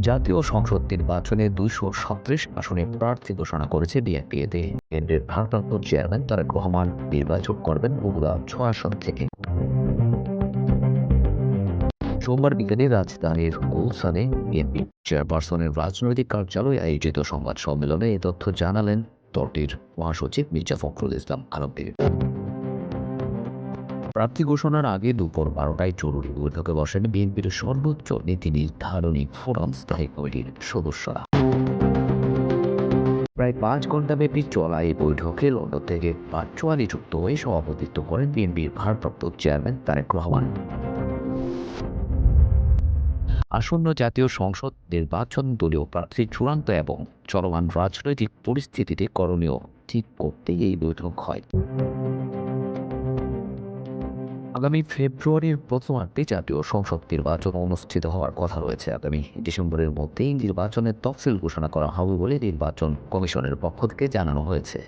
জাতীয় সংসদ নির্বাচনে দুইশো সত্রিশ আসনে প্রার্থী ঘোষণা করেছে বিএনপি। এতে কেন্দ্রের ভারপ্রাপ্ত চেয়ারম্যান তারেক রহমান নির্বাচন করবেন বগুড়া ছয় আসন থেকে। সোমবার বিকেলে রাজধানীর গুলশানে বিএনপি চেয়ারপারসনের রাজনৈতিক কার্যালয়ে আয়োজিত সংবাদ সম্মেলনে এ তথ্য জানালেন দলটির মহাসচিব মির্জা ফখরুল ইসলাম আলমগীর। প্রার্থী ঘোষণার আগে দুপুর বারোটায় জরুরি বৈঠকে বসেন বিএনপির সর্বোচ্চ নীতি নির্ধারণী ফোরাম স্থায়ী কমিটির সদস্যরা। প্রায় পাঁচ ঘন্টাব্যাপী চলা এই বৈঠকে লন্ডন থেকে ভার্চুয়ালি যুক্ত হয়ে সভাপতিত্ব করেন বিএনপির ভারপ্রাপ্ত চেয়ারম্যান তারেক রহমান। আসন্ন জাতীয় সংসদ নির্বাচন দলীয় প্রার্থী চূড়ান্ত এবং চলমান রাজনৈতিক পরিস্থিতিতে করণীয় ঠিক করতেই এই বৈঠক হয়। আগামী ফেব্রুয়ারির প্রথমার্ধে জাতীয় সংসদ নির্বাচন অনুষ্ঠিত হওয়ার কথা রয়েছে আগামী ডিসেম্বরের মধ্যেই নির্বাচনের তফসিল ঘোষণা করা হবে বলে নির্বাচন কমিশনের পক্ষ থেকে জানানো হয়েছে।